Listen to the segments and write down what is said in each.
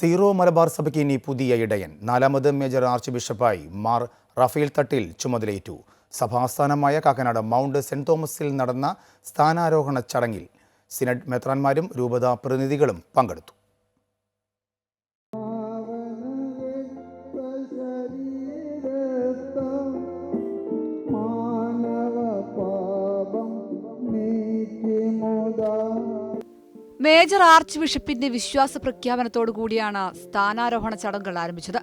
Zero Malabar സഭയ്ക്ക് ഇനി പുതിയ ഇടയൻ. നാലാമത് മേജർ ആർച്ച് ബിഷപ്പായി മാർ റഫേൽ തട്ടിൽ ചുമതലയേറ്റു. സഭാസ്ഥാനമായ കാക്കനാട് മൗണ്ട് സെന്റ് തോമസിൽ നടന്ന സ്ഥാനാരോഹണ ചടങ്ങിൽ സിനഡ് മെത്രാന്മാരും രൂപതാ പ്രതിനിധികളും പങ്കെടുത്തു മേജർ ആർച്ച് ബിഷപ്പിന്റെ വിശ്വാസ പ്രഖ്യാപനത്തോടു കൂടിയാണ് സ്ഥാനാരോഹണ ചടങ്ങുകൾ ആരംഭിച്ചത്.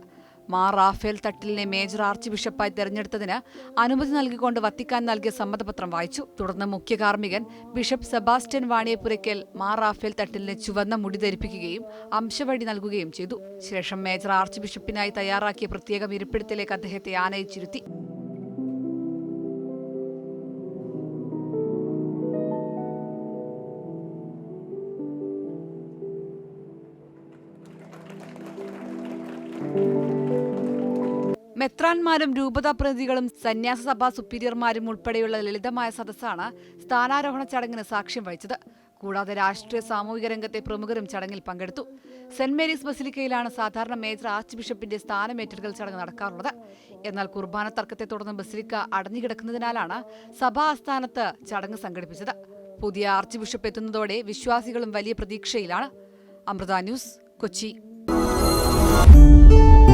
മാർ റാഫേൽ തട്ടിലിനെ മേജർ ആർച്ച് ബിഷപ്പായി തെരഞ്ഞെടുത്തതിന് അനുമതി നൽകിക്കൊണ്ട് വത്തിക്കാൻ നൽകിയ സമ്മതപത്രം വായിച്ചു. തുടർന്ന് മുഖ്യ കാർമ്മികൻ ബിഷപ്പ് സെബാസ്റ്റ്യൻ വാണിയപ്പുരയ്ക്കൽ മാർ റാഫേൽ തട്ടിലിന് ചുവന്ന മുടി ധരിപ്പിക്കുകയും അംശവഴി നൽകുകയും ചെയ്തു. ശേഷം മേജർ ആർച്ച് ബിഷപ്പിനായി തയ്യാറാക്കിയ പ്രത്യേകം ഇരിപ്പിടത്തിലേക്ക് അദ്ദേഹത്തെ ആനയിച്ചിരുത്തി. മെത്രാൻമാരും രൂപതാ പ്രതിനിധികളും സന്യാസ സഭാ സുപ്പീരിയർമാരും ഉൾപ്പെടെയുള്ള ലളിതമായ സദസ്സാണ് സ്ഥാനാരോഹണ ചടങ്ങിന് സാക്ഷ്യം വഹിച്ചത്. കൂടാതെ രാഷ്ട്രീയ സാമൂഹിക രംഗത്തെ പ്രമുഖരും ചടങ്ങിൽ പങ്കെടുത്തു. സെന്റ് മേരീസ് ബസിലിക്കയിലാണ് സാധാരണ മേജർ ആർച്ച് ബിഷപ്പിന്റെ സ്ഥാനമേറ്റെടുക്കൽ ചടങ്ങ് നടക്കാറുള്ളത്. എന്നാൽ കുർബാന തർക്കത്തെ തുടർന്ന് ബസിലിക്ക അടഞ്ഞുകിടക്കുന്നതിനാലാണ് സഭാ ആസ്ഥാനത്ത് ചടങ്ങ് സംഘടിപ്പിച്ചത്. പുതിയ ആർച്ച് ബിഷപ്പ് എത്തുന്നതോടെ വിശ്വാസികളും വലിയ പ്രതീക്ഷയിലാണ്. Amrita news Kochi. Thank you.